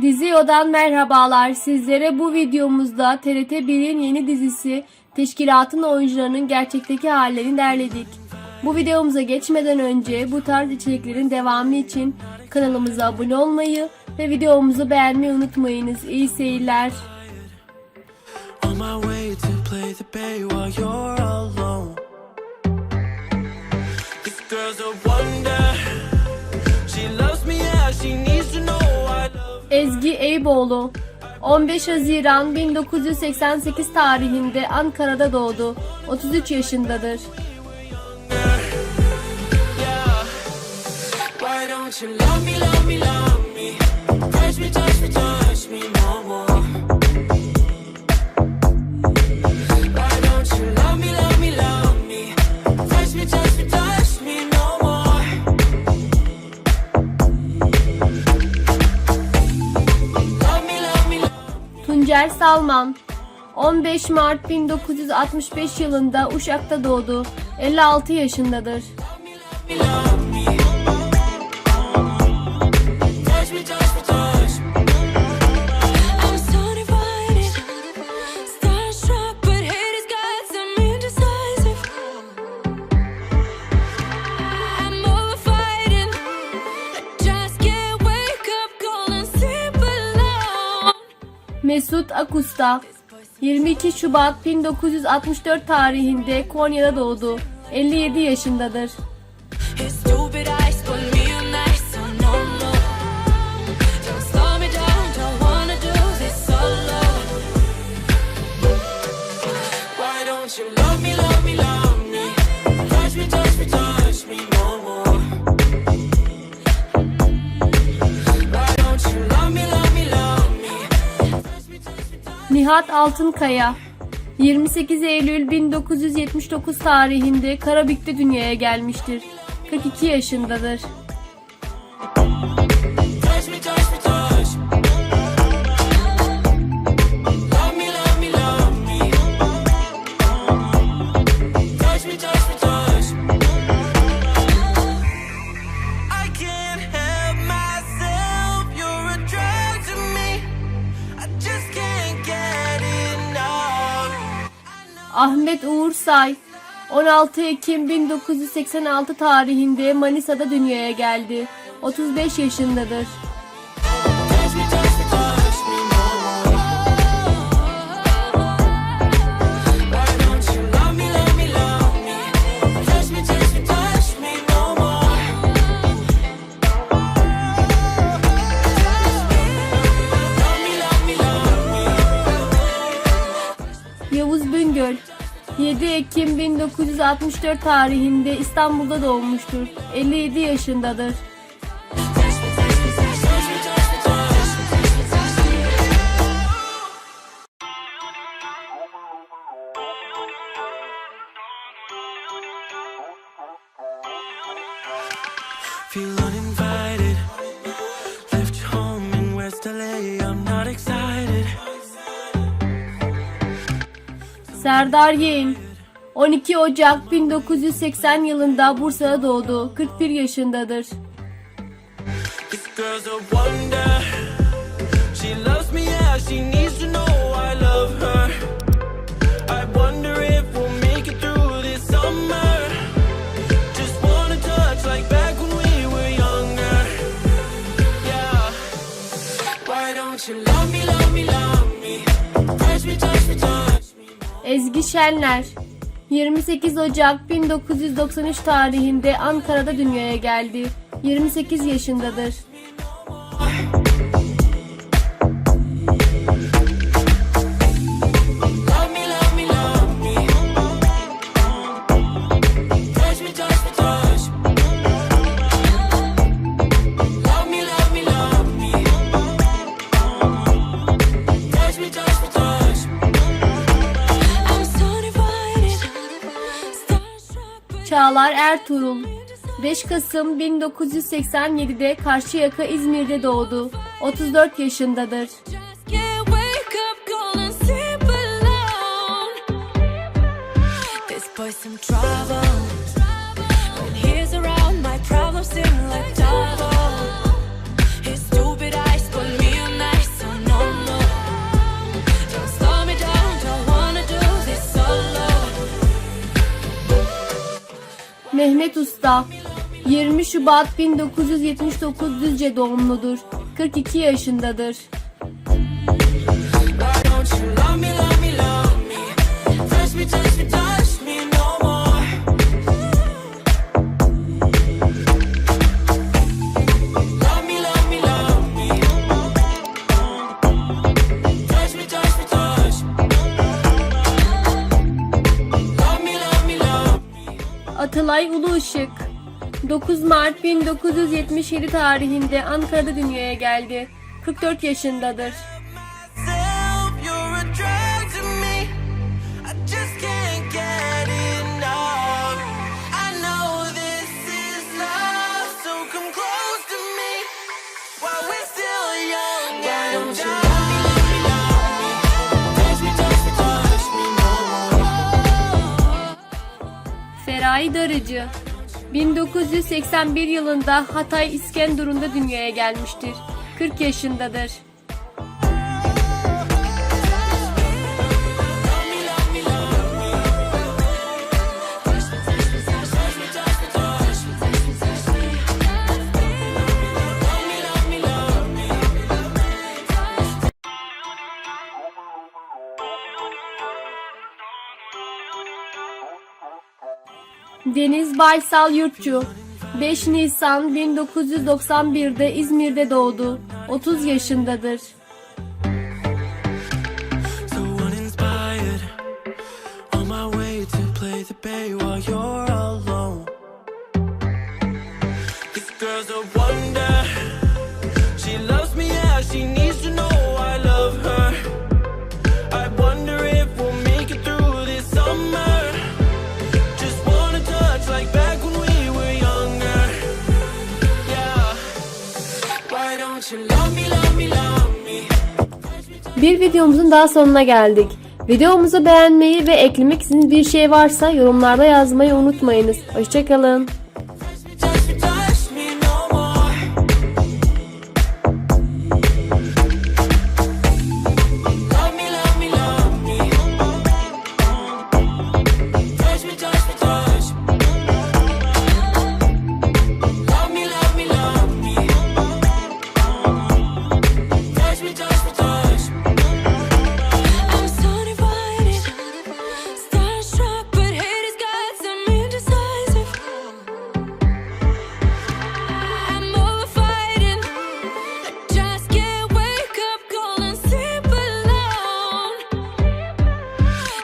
Dizio'dan merhabalar. Sizlere bu videomuzda TRT 1'in yeni dizisi Teşkilatın oyuncularının gerçekteki hallerini derledik. Bu videomuza geçmeden önce bu tarz içeriklerin devamı için kanalımıza abone olmayı ve videomuzu beğenmeyi unutmayınız. İyi seyirler. On my way to play the bay while you're alone. Ezgi Eyüboğlu 15 Haziran 1988 tarihinde Ankara'da doğdu. 33 yaşındadır. Why don't you love me, love me, love me, touch me, touch Tuncer Salman 15 Mart 1965 yılında Uşak'ta doğdu. 56 yaşındadır. Mesut Akusta 22 Şubat 1964 tarihinde Konya'da doğdu. 57 yaşındadır. Nihat Altınkaya 28 Eylül 1979 tarihinde Karabük'te dünyaya gelmiştir. 42 yaşındadır. Ahmet Uğur Say 16 Ekim 1986 tarihinde Manisa'da dünyaya geldi. 35 yaşındadır. 7 Ekim 1964 tarihinde İstanbul'da doğmuştur. 57 yaşındadır. Touch me, touch me, touch me, touch me. Feel uninvited. Left you home in West LA. I'm not excited. Serdar Yeğen 12 Ocak 1980 yılında Bursa'da doğdu. 41 yaşındadır. Ezgi Şenler 28 Ocak 1993 tarihinde Ankara'da dünyaya geldi. 28 yaşındadır. Çağlar Ertuğrul 5 Kasım 1987'de Karşıyaka İzmir'de doğdu. 34 yaşındadır. Mehmet Usta 20 Şubat 1979 Düzce doğumludur. 42 yaşındadır. Kızılay Ulu Işık 9 Mart 1977 tarihinde Ankara'da dünyaya geldi. 44 yaşındadır. Sezai Darıcı 1981 yılında Hatay İskenderun'da dünyaya gelmiştir. 40 yaşındadır. Deniz Baysal Yurtçu 5 Nisan 1991'de İzmir'de doğdu. 30 yaşındadır. Bir videomuzun daha sonuna geldik. Videomuzu beğenmeyi ve eklemek istediğiniz bir şey varsa yorumlarda yazmayı unutmayınız. Hoşçakalın.